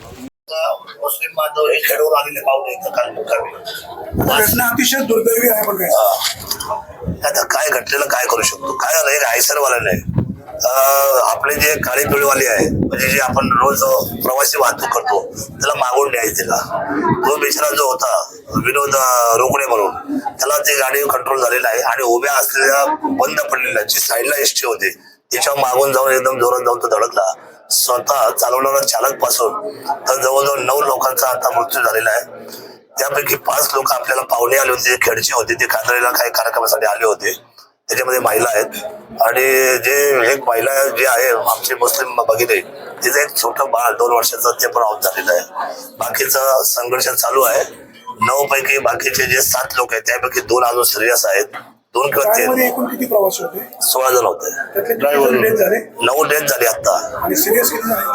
मुस्लिम बांधव हे खेळून आलेले पाहुणे इथं काल घटना अतिशय दुर्दैवी आहे पण हा. आता काय घटलेलं काय करू शकतो? काय झालं? एक आयसरवाला नाही आपले जे काळे पिळवाले आहे म्हणजे जे आपण रोज प्रवासी वाहतूक करतो त्याला मागून द्यायचं तिला तो बेचारा जो होता विनोद रोकडे म्हणून त्याला ती गाडी कंट्रोल झालेला आहे आणि उभ्या असलेल्या बंद पडलेल्या जी साईडला एसटी होते त्याच्यावर मागून जाऊन एकदम जोरात जाऊन तो धडकला. स्वतः चालवणारा चालकपासून तर जवळजवळ नऊ लोकांचा आता मृत्यू झालेला आहे. त्यापैकी पाच लोक आपल्याला पाहुणे आले होते जे खेडचे होते ते कांद्रेला काही कार्यक्रमासाठी आले होते त्याच्यामध्ये महिला आहेत. आणि जे एक महिला जे आहे आमचे मुस्लिम भगिनी तिचं एक छोटं बाळ दोन वर्षाचं ते पण आऊट झालेलं आहे. बाकीचा संघर्ष चालू आहे. नऊ पैकी बाकीचे जे सात लोक आहेत त्यापैकी दोन अजून सिरियस आहेत. दोन किंवा एकूण किती प्रवासी होते? सोळा जण होते. नऊ डेथ झाले आता आणि सिरियस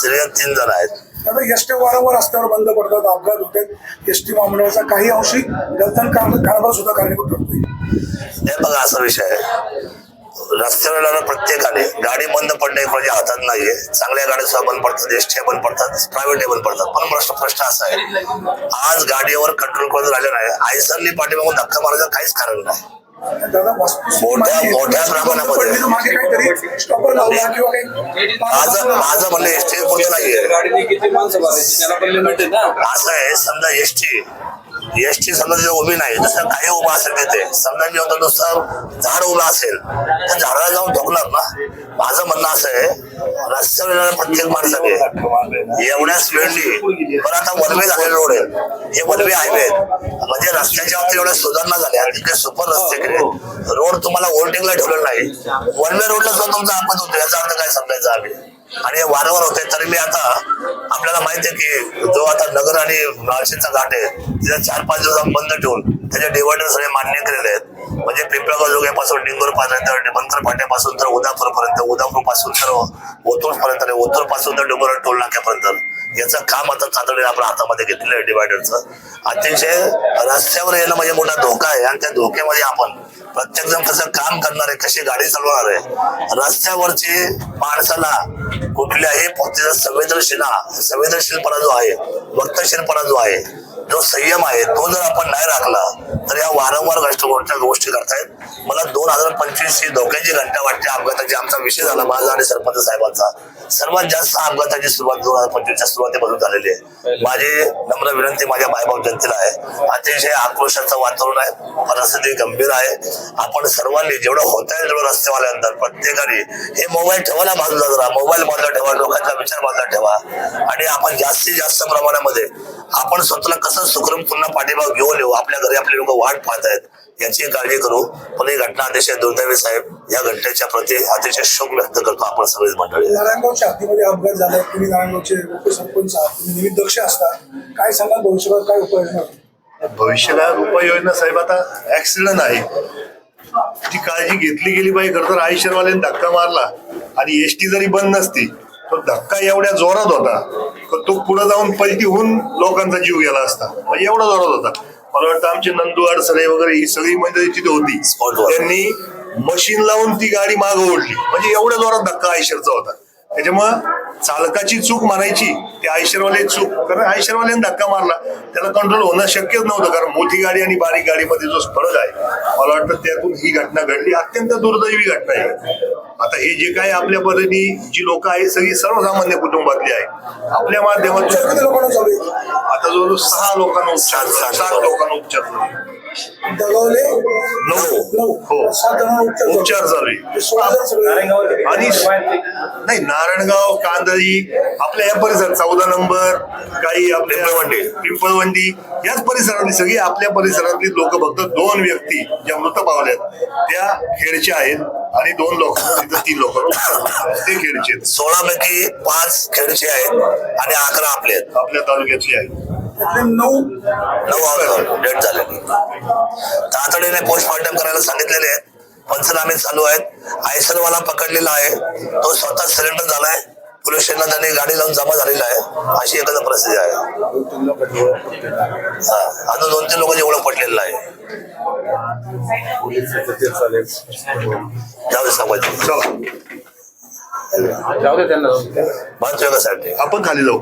सिरियस तीन जण आहेत. आता एसट्या वारंवार रस्त्यावर बंद पडतात अपघात होतात. एसटी महामंडळाचा काही अंशी गलतन कार- कारभार सुद्धा कारणीभूत ठरतोय. हे बघा असा विषय आहे. रस्त्यावर येणाऱ्या प्रत्येकाने गाडी बंद पडणे कोणाच्या हातात नाहीये. चांगल्या गाड्या सुद्धा बंद पडतात एसटी बंद पडतात प्रायव्हेट बंद पडतात. पण प्रश्न प्रश्न असा आहे आज गाडीवर कंट्रोल करून राहिले नाही आयसरनी पाठीमागून धक्का मारायचं काहीच कारण नाही. मोठ्या- मोठ्या प्रमाणामध्ये. माझं माझं म्हणणं एसटी पुढे नाहीये. असं आहे समजा एसटी एसटी समजा तिथे उभी नाही तसं काही उभा असेल तिथे. समजा मी होतं नुसतं झाड उभं असेल तर झाडाला जाऊन ठोकणार ना? माझं म्हणणं असं आहे रस्त्यावर येणाऱ्या प्रत्येक माणसाने. एवढ्या स्पीडली पण आता वनवे झालेले रोड आहे. हे वनवे हायवे म्हणजे रस्त्याच्या बाबतीत एवढ्या सुधारणा झाल्या. तिथे सुपर रस्ते केले. रोड तुम्हाला ओव्हरटेकला ठेवलेला नाही. वनवे रोडला सुद्धा तुमचा आपत होतो याचा अर्थ काय समजायचा आम्ही? आणि वारंवार होते तरी मी आता आपल्याला माहिती आहे की जो आता नगर आणि नाशिकचा घाट आहे तिथे चार पाच दिवस बंद ठेवून त्याचे डिवायडर सगळे मान्य केलेले आहेत. म्हणजे पिंपळगाव जोग्यापासून डिंगोर पर्यंत बनकर फाट्यापासून तर उदापूरपर्यंत उदापूरपासून तर ओतूर पर्यंत आणि ओतूरपासून तर डोंगर टोल नाक्यापर्यंत. याचं काम आता तातडीने आपण हातामध्ये घेतलेलं आहे डिवायडरचं अतिशय रस्त्यावर येणं म्हणजे मोठा धोका आहे आणि त्या धोक्यामध्ये आपण प्रत्येक जण कसं काम करणार आहे कशी गाडी चालवणार आहे रस्त्यावरची माणसाला कुठल्याही पोतीचा संवेदनशील संवेदनशीलपणा जो आहे वक्तशीलपणा जो आहे जो संयम आहे तो जर आपण नाही राखला तर या वारंवार गोष्टी गोष्टी करतायत. मला दोन हजार पंचवीस ही धोक्याची घंटा वाटते अपघाताची. आमचा विषय झाला माझा आणि सरपंच साहेबांचा. सर्वात जास्त अपघाताची सुरुवात दोन हजार पंचवीसच्या सुरुवातीपासून झालेली आहे. माझी नम्र विनंती माझ्या मायबाप जनतेला आहे. अतिशय आक्रोशाचं वातावरण आहे. परिस्थिती गंभीर आहे. आपण सर्वांनी जेवढं होता येईल तेवढं रस्त्यावाल्यानंतर प्रत्येकाने हे मोबाईल ठेवायला बाजूला जरा मोबाईल बाजूला ठेवा लोकांचा विचार बाजूला ठेवा. आणि आपण जास्तीत जास्त प्रमाणामध्ये आपण स्वतःला कसं सुखरूप पुन्हा पाठीमाग घेऊन येऊ आपल्या घरी आपले लोक वाट पाहत आहेत. याची काळजी करू. पण ही घटना अतिशय दुर्दैवी साहेब या घटनेच्या प्रती अतिशय शोक व्यक्त करतो आपण सगळेच मंडळी. नारायणगावच्या हद्दीमध्ये अपघात झाला. तुम्ही नारायणगावचे उपसरपंच आहात. तुम्ही निमित्त दक्ष असता. काय सांगाल? भविष्यकाळात काय उपाययोजना? होतील? भविष्यकाळात उपाययोजना साहेब आता ऍक्सिडेंट आहे. ती काळजी घेतली गेली पाहिजे खरं तर आयुष्यवाल्याने धक्का मारला. आणि एसटी जरी बंद नसती तर धक्का एवढ्या जोरात होता. तर तो पुढे जाऊन पलटी होऊन लोकांचा जीव गेला असता. म्हणजे एवढा जोरात होता. मला वाटतं आमचे नंदू अडसरे वगैरे ही सगळी मंडळी तिथे होती. त्यांनी मशीन लावून ती गाडी मागं ओढली. म्हणजे एवढ्या जोरात धक्का आयशरचा होता. त्याच्यामुळं चालकाची चूक म्हणायची ते आयशरवाले चूक कारण आयशरवाल्याने धक्का मारला. त्याला कंट्रोल होणं शक्यच नव्हतं कारण मोठी गाडी आणि बारीक गाडीमध्ये जो फरक आहे मला वाटतं त्यातून ही घटना घडली. अत्यंत दुर्दैवी घटना आहे. आता हे जे काय आपल्या पद्धती जी लोक आहेत सगळी सर्वसामान्य कुटुंबातली आहे आपल्या माध्यमातून आता जवळजवळ सहा लोकांना उपचार सात लोकांना उपचार झाले. दगावले? नऊ नऊ हो. उपचार झाले. आणि नाही नारायणगाव कांदळी आपल्या या परिसरात चौदा नंबर काही आपल्या पिंपळवंडी. पिंपळवंडी याच परिसरातली सगळी आपल्या परिसरातली लोक फक्त दोन व्यक्ती ज्या मृत पावल्यात त्या खेडच्या आहेत आणि दोन लोक. तिथं तीन लोक. ते खेडचे आहेत. सोळा पैकी पाच खेडचे आहेत आणि अकरा आपले आहेत. आपल्या तालुक्यातली आहेत. नऊ नऊ डेट झालेली तातडीने पोस्टमॉर्टम करायला सांगितलेले आहेत. पंचनामे चालू आहेत. आयसरवाला पकडलेला आहे. तो स्वतः सिलेंडर झालाय. पोलीस स्टेशनला त्यांनी गाडी लावून जमा झालेला आहे. अशी एकच परिस्थिती आहे. हा अजून दोन तीन लोकांची ओळख पटलेलं आहे जाऊ दे त्यांना. आपण खाली जाऊ.